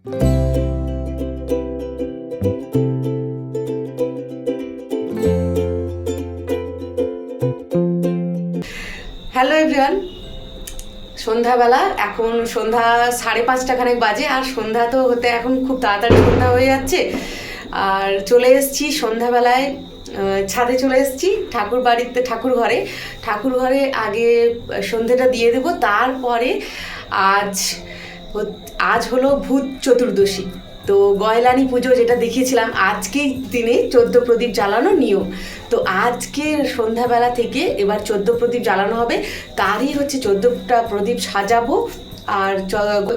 Hello everyone সন্ধ্যাবেলা, এখন সন্ধ্যা সাড়ে পাঁচটা খানেক বাজে, আর সন্ধ্যা তো হতে এখন খুব তাড়াতাড়ি সন্ধ্যা হয়ে যাচ্ছে। আর চলে এসেছি সন্ধ্যাবেলায় ছাদে চলে এসেছি, ঠাকুর বাড়িতে, ঠাকুর ঘরে। ঠাকুর ঘরে আগে সন্ধ্যেটা দিয়ে দেবো, তারপরে আজ আজ হলো ভূত চতুর্দশী। তো গয়লানি পুজো যেটা দেখিয়েছিলাম আজকেই দিনে চোদ্দ প্রদীপ জ্বালানো নিয়ম। তো আজকে সন্ধ্যাবেলা থেকে এবার চোদ্দ প্রদীপ জ্বালানো হবে। তারই হচ্ছে চোদ্দটা প্রদীপ সাজাবো। আর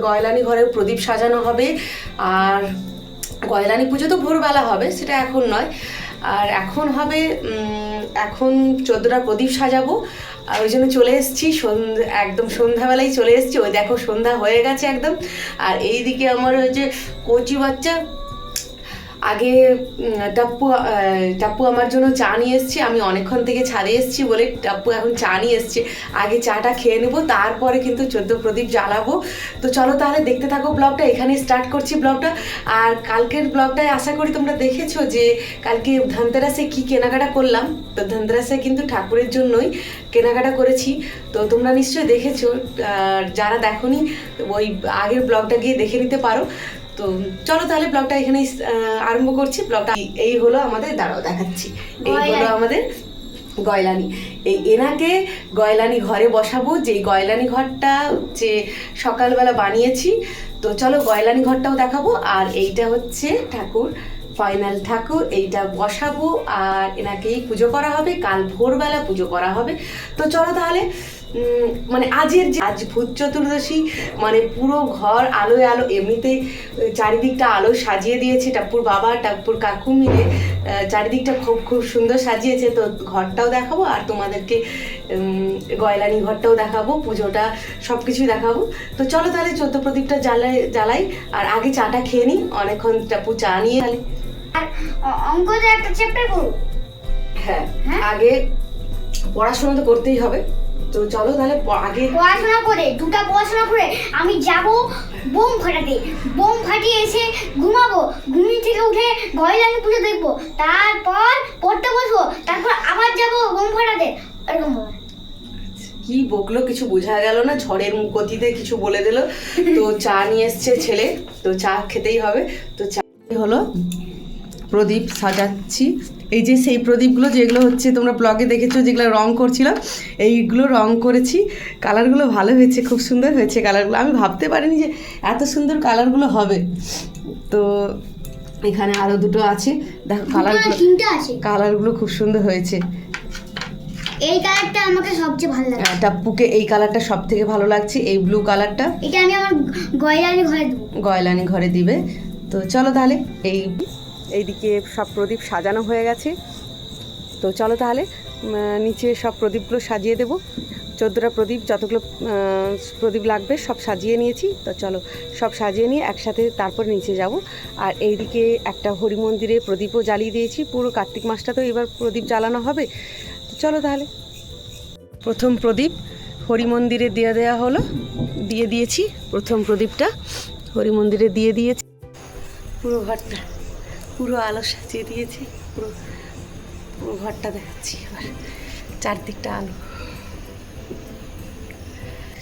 গয়লানি ঘরে প্রদীপ সাজানো হবে। আর গয়লানি পুজো তো ভোরবেলা হবে, সেটা এখন নয়। আর এখন হবে এখন চোদ্দটা প্রদীপ সাজাবো। আর ওই জন্য চলে এসেছি একদম সন্ধ্যাবেলায় চলে এসেছি। ওই দেখো সন্ধ্যা হয়ে গেছে একদম। আর এইদিকে আমার ওই যে কচি বাচ্চা আগে টাপ্পু টাপ্পু আমার জন্য চা নিয়ে এসছে, আমি অনেকক্ষণ থেকে ছাদে এসেছি বলে টাপ্পু এখন চা নিয়ে এসছে। আগে চাটা খেয়ে নেব, তারপরে কিন্তু চোদ্দ প্রদীপ জ্বালাবো। তো চলো তাহলে দেখতে থাকো ব্লগটা এখানে স্টার্ট করছি ব্লগটা। আর কালকের ব্লগটায় আশা করি তোমরা দেখেছ যে, কালকে ধনতেরাসে কি কেনাকাটা করলাম। তো ধনতেরাসে কিন্তু ঠাকুরের জন্যই কেনাকাটা করেছি। তো তোমরা নিশ্চয়ই দেখেছ, আর যারা দেখোনি, ওই আগের ব্লগটা গিয়ে দেখে নিতে পারো। তো চলো তাহলে ব্লগটা এখানে আরম্ভ করছি। ব্লগটা এই হলো আমাদের দাঁড়াও দেখাচ্ছি। এই হলো আমাদের গয়লানি। এই এনাকে গয়লানি ঘরে বসাবো যেই গয়লানি ঘরটা যে সকালবেলা বানিয়েছি। তো চলো গয়লানি ঘরটাও দেখাবো আর এইটা হচ্ছে ঠাকুর ফাইনাল ঠাকুর। এইটা বসাবো আর এনাকেই পুজো করা হবে। কাল ভোরবেলা পুজো করা হবে। তো চলো তাহলে মানে আজের যে আজ ভূত চতুর্দশী মানে পুরো ঘর আলোয় আলো এমনিতে চারিদিকটা আলো সাজিয়ে দিয়েছে টাপ্পুর বাবা টাপ্পুর কাকু মিলে। চারিদিকটা খুব খুব সুন্দর সাজিয়েছে। তো ঘরটাও দেখাবো আর তোমাদেরকে গয়লানি ঘরটাও দেখাবো পুজোটা সব কিছুই দেখাবো। তো চলো তাহলে চোদ্দ প্রদীপটা জ্বালাই জ্বালাই আর আগে চাটা খেয়ে নিই। অনেকক্ষণ টাপ্পু চা নিয়ে তাহলে। আর অ- অঙ্কতে একটা চ্যাপ্টার করো হ্যাঁ হ্যাঁ? আগে পড়াশোনা তো করতেই হবে। তো চলো তাহলে আগে পড়াশোনা করে দুটা পড়াশোনা করে আমি যাব বোম ফাটাতে। বোম ফাটিয়ে এসে ঘুমাবো। ঘুম থেকে উঠে গয়লানি পুজো দেখব। তারপর পড়তে বসবো। তারপর আবার যাব বোম ফাটাতে। এরকম কি বকলো কিছু বোঝা গেল না ঝড়ের গতিতে কিছু বলে দিল। তো চা নিয়ে এসছে ছেলে তো চা খেতেই হবে। তো চা হলো প্রদীপ সাজাচ্ছি। এই যে সেই প্রদীপগুলো যেগুলো হচ্ছে তোমরা ব্লগে দেখেছ যেগুলো রং করছিলাম এইগুলো রং করেছি। কালারগুলো ভালো হয়েছে খুব সুন্দর হয়েছে কালারগুলো আমি ভাবতে পারিনি যে এত সুন্দর কালারগুলো হবে। তো এখানে আরও দুটো আছে। দেখো কালারগুলো কালারগুলো খুব সুন্দর হয়েছে। এই কালারটা আমাকে সবচেয়ে ভালো লাগে আহ, টাপ্পুকে এই কালারটা সব থেকে ভালো লাগছে এই ব্লু কালারটা এটা আমি আমার গয়লানি ঘরে দেবো। গয়লানি ঘরে দিবে। তো চলো তাহলে এই এইদিকে সব প্রদীপ সাজানো হয়ে গেছে। তো চলো তাহলে নিচে সব প্রদীপগুলো সাজিয়ে দেবো। চোদ্দোটা প্রদীপ, যতগুলো প্রদীপ লাগবে সব সাজিয়ে নিয়েছি। তো চলো, সব সাজিয়ে নিয়ে একসাথে তারপর নিচে যাব। আর এইদিকে একটা হরি মন্দিরে প্রদীপও জ্বালিয়ে দিয়েছি। পুরো কার্তিক মাসটা তো এবার প্রদীপ জ্বালানো হবে। চলো তাহলে। প্রথম প্রদীপ হরি মন্দিরে দিয়ে দেওয়া হলো। দিয়ে দিয়েছি প্রথম প্রদীপটা। হরি মন্দিরে দিয়ে দিয়েছি। পুরো ঘরটা। পুরো আলো সাজিয়ে দিয়েছি, পুরো পুরো ঘরটা দেখাচ্ছি এবার। চারদিকটা আলো।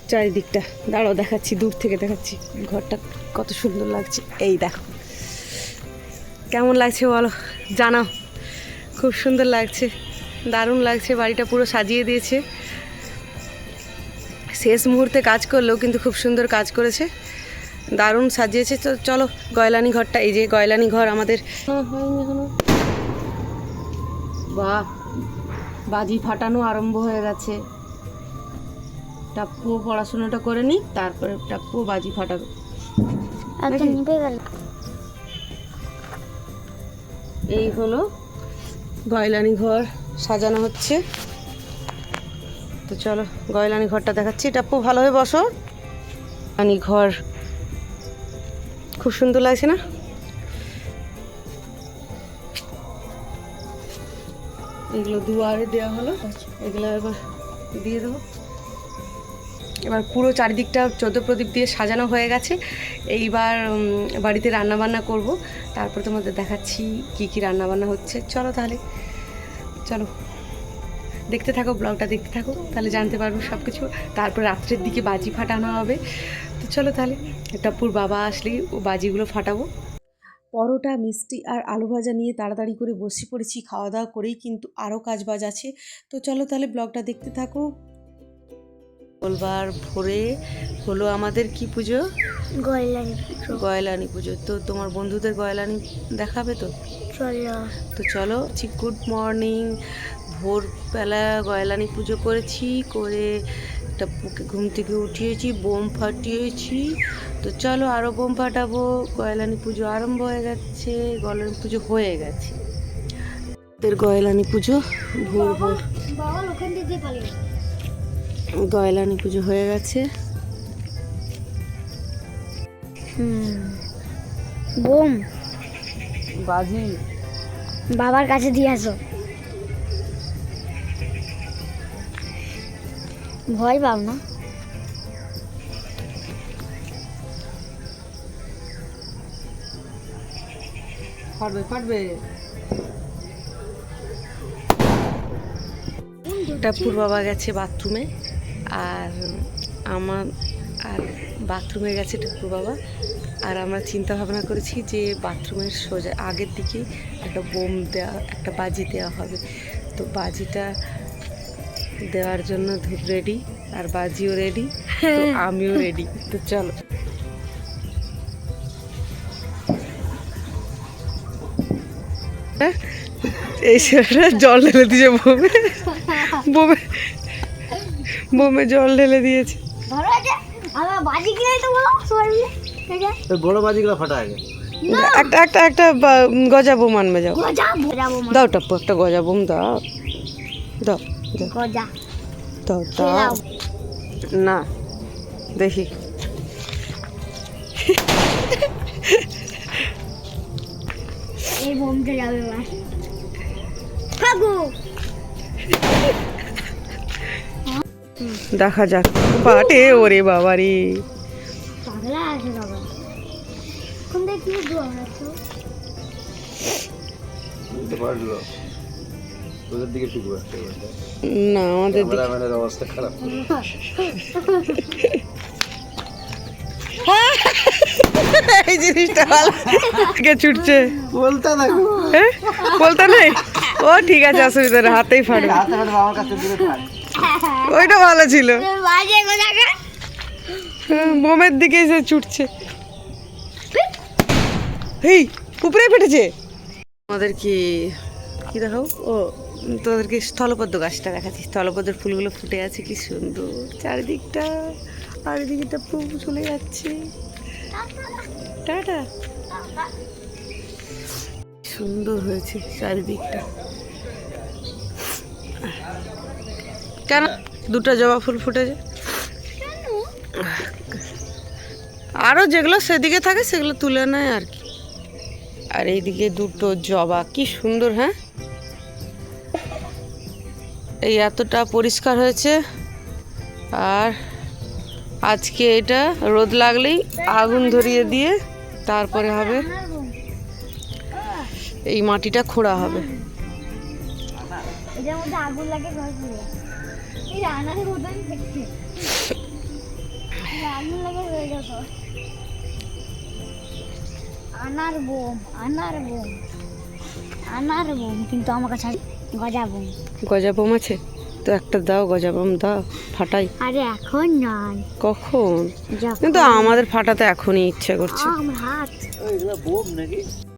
চারিদিকটা, দাঁড়াও, দেখাচ্ছি, দূর থেকে দেখাচ্ছি। ঘরটা কত সুন্দর লাগছে। এই দেখো। কেমন লাগছে বলো? জানাও। খুব সুন্দর লাগছে। দারুণ লাগছে, বাড়িটা পুরো সাজিয়ে দিয়েছে। শেষ মুহূর্তে কাজ করলেও কিন্তু খুব সুন্দর কাজ করেছে। দারুণ সাজিয়েছে। তো চলো গয়লানি ঘরটা এই যে গয়লানি ঘর আমাদের। বা বাজি ফাটানো আরম্ভ হয়ে গেছে। টাপ্পু পড়াশোনাটা করে নি তারপরে টাপ্পু বাজি ফাটাবে। এই হলো গয়লানি ঘর সাজানো হচ্ছে। তো চলো গয়লানি ঘরটা দেখাচ্ছি। টাপ্পু ভালোভাবে বসো। গয়লানি ঘর খুব সুন্দর লাগছে না? এগুলো দুয়ারে দেওয়া হলো। এগুলো এবার দিয়ে দেবো। এবার পুরো চারিদিকটা চোদ্দ প্রদীপ দিয়ে সাজানো হয়ে গেছে। এইবার বাড়িতে রান্নাবান্না করব। তারপর তোমাদের দেখাচ্ছি কি কি রান্নাবান্না হচ্ছে। চলো তাহলে। চলো। দেখতে থাকো, ব্লগটা দেখতে থাকো। তাহলে জানতে পারব সব কিছু তারপর রাত্রের দিকে বাজি ফাটানো হবে। চলো তাহলে। টাপ্পুর বাবা আসলেই ও বাজিগুলো ফাটাবো। পরোটা মিষ্টি আর আলু ভাজা নিয়ে তাড়াতাড়ি করে বসে পড়েছি খাওয়া দাওয়া করেই কিন্তু আরও কাজ বাজ আছে। তো চলো তাহলে ব্লগটা দেখতে থাকো। মঙ্গলবার ভোরে হলো আমাদের কি পুজো? গয়লানি গয়লানি পুজো। তো তোমার বন্ধুদের গয়লানি দেখাবে তো? চলো। তো চলো গুড মর্নিং ভোরবেলা গয়লানি পুজো করেছি করে একটা বুকে ঘুম থেকে উঠিয়েছি বোম ফাটিয়েছি। তো চলো আরও বোম ফাটাবো। গয়লানি পুজো আরম্ভ হয়ে যাচ্ছে গয়লানি পুজো হয়ে গেছে। গয়লানি পুজো ভোর ভোর। গয়লানি পুজো হয়ে গেছে। হুম। বোম। বাজি। বাবার কাছে দিয়ে আসো। ভয় পাও না। ফাটবে ফাটবে। টাপুর বাবা গেছে বাথরুমে আর আমার আর বাথরুমে গেছে টাপুর বাবা। আর আমরা চিন্তা ভাবনা করেছি যে বাথরুমের সোজা আগের দিকে একটা বোম দেওয়া একটা বাজি দেওয়া হবে। তো বাজিটা দেওয়ার জন্য ধূপ রেডি আর বাজিও রেডি আমিও রেডি তো চলো। এই ছেলেটা জল ঢেলে দিয়েছে বোমে। বোমে। বোমে জল ঢেলে দিয়েছে। বড় বাজিগুলো ফাটা আগে। একটা একটা একটা বা- গজা বোম আনবে যাও। দাও টাপ্পু একটা গজা বোম দাও। দাও। গজা না দেখি। এই বোমটা যাবে এবার ফাগু দেখা যাক। বাটে ওরে বাবা রে পাগলা আছে বাবা। কোন দিকে আসছে না আমাদের দিকে অবস্থা খারাপ। এই জিনিসটা ভালো। কে ছুটছে। বলতে দেখো হ্যাঁ? বলতে নেই? ও ঠিক আছে অসুবিধা নেই হাতেই ফাটবে। হাতে হাতে বাবার কাছে দূরে থাক। ওইটা ভালো ছিল। বাজে হ্যাঁ, বোমের দিকে এসে ছুটছে। এই উপরে ফেটেছে। আমাদের কি কি দেখাও? ও। তোদেরকে স্থলপদ্ম গাছটা দেখাচ্ছি। স্থলপদ্মের ফুলগুলো ফুটে আছে, কি সুন্দর। চারিদিকটা চারিদিকটা ফুল চলে যাচ্ছে। টাটা। সুন্দর হয়েছে চারিদিকটা। কেন? দুটো জবা ফুল ফুটেছে। আরও যেগুলো সেদিকে থাকে, সেগুলো তুলে নেয় আর কি। আর এইদিকে দুটো জবা, কি সুন্দর হ্যাঁ? এই এতটা পরিষ্কার হয়েছে। আর আজকে এটা রোদ লাগলেই আগুন ধরিয়ে দিয়ে তারপরে হবে এই মাটিটা খোঁড়া হবে। আনার বোম আনার বোম আনার বোম। কিন্তু আমার কাছে আর গজা বোম গজা বোম আছে? তো একটা দাও গজাবম দাও ফাটাই। আরে এখন নয়। কখন? কিন্তু আমাদের ফাটাতে এখনই ইচ্ছে করছে। আমার হাত। এগুলো বোম নাকি?